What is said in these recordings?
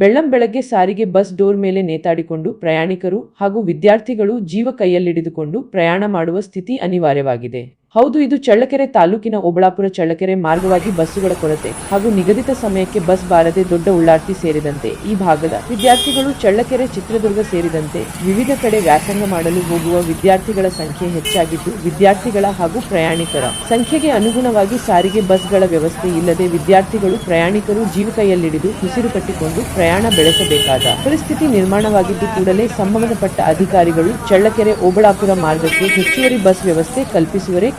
ಬೆಳ್ಳಂ ಬೆಳಗ್ಗೆ ಸಾರಿಗೆ bus door ಮೇಲೆ ನೇತಾಡಿಕೊಂಡು ಪ್ರಯಾಣಿಕರು ಹಾಗೂ ವಿದ್ಯಾರ್ಥಿಗಳು ಜೀವ ಕೈಯಲ್ಲಿಡಿದುಕೊಂಡು ಪ್ರಯಾಣ ಮಾಡುವ ಸ್ಥಿತಿ ಅನಿವಾರ್ಯವಾಗಿದೆ. ಹೌದು, ಇದು ಚಳ್ಳಕೆರೆ ತಾಲೂಕಿನ ಓಬಳಾಪುರ ಚಳ್ಳಕೆರೆ ಮಾರ್ಗವಾಗಿ ಬಸ್ಸುಗಳ ಕೊರತೆ ಹಾಗೂ ನಿಗದಿತ ಸಮಯಕ್ಕೆ ಬಸ್ ಬಾರದೆ ದೊಡ್ಡ ಉಳ್ಳಾರ್ತಿ ಸೇರಿದಂತೆ. ಈ ಭಾಗದ ವಿದ್ಯಾರ್ಥಿಗಳು ಚಳ್ಳಕೆರೆ ಚಿತ್ರದುರ್ಗ ಸೇರಿದಂತೆ ವಿವಿಧ ಕಡೆ ವ್ಯಾಸಂಗ ಮಾಡಲು ಹೋಗುವ ವಿದ್ಯಾರ್ಥಿಗಳ ಸಂಖ್ಯೆ ಹೆಚ್ಚಾಗಿದ್ದು, ವಿದ್ಯಾರ್ಥಿಗಳ ಹಾಗೂ ಪ್ರಯಾಣಿಕರ ಸಂಖ್ಯೆಗೆ ಅನುಗುಣವಾಗಿ ಸಾರಿಗೆ ಬಸ್ಗಳ ವ್ಯವಸ್ಥೆ ಇಲ್ಲದೆ ವಿದ್ಯಾರ್ಥಿಗಳು, ಪ್ರಯಾಣಿಕರು ಜೀವ ಕೈಯಲ್ಲಿಡಿದು ಉಸಿರು ಕಟ್ಟಿಕೊಂಡು ಪ್ರಯಾಣ ಬೆಳೆಸಬೇಕಾದ ಪರಿಸ್ಥಿತಿ ನಿರ್ಮಾಣವಾಗಿದ್ದು ಕೂಡಲೇ ಸಂಬಂಧಪಟ್ಟ ಅಧಿಕಾರಿಗಳು ಚಳ್ಳಕೆರೆ ಓಬಳಾಪುರ ಮಾರ್ಗಕ್ಕೆ ಹೆಚ್ಚುವರಿ ಬಸ್ ವ್ಯವಸ್ಥೆ ಕಲ್ಪಿಸುವರೆ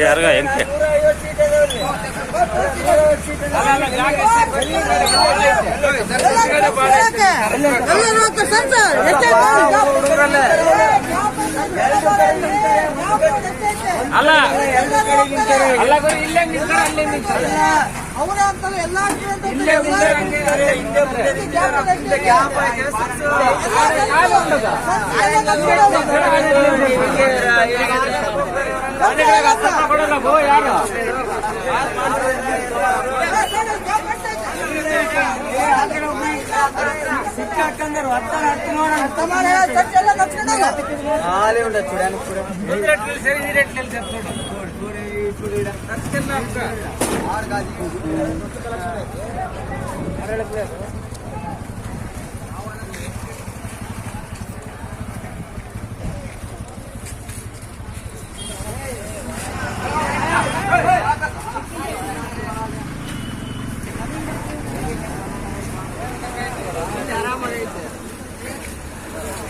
ಯಾರಿಗ ಹೆಂಗೆ ಅಲ್ಲ ಅಲ್ಲ ಗುರು ಇಲ್ಲೇ ನಿಂತ್ಕೊಳ್ಳಿ, ಅಲ್ಲೇ ನಿಂತ್ಕೊಳ್ಳಿ. ಅವರ ಅಂತಲ್ಲ ಎಲ್ಲಾ ಇಲ್ಲೇ ಮುಂದೆ ಹಂಗಿದ್ದಾರೆ, ಹಿಂದೆ ಮುಂದೆ ಹಿಂದೆ ಗ್ಯಾಪ್ ఆలే ఉండదు చూడడానికి కూడా ఇప్పుడు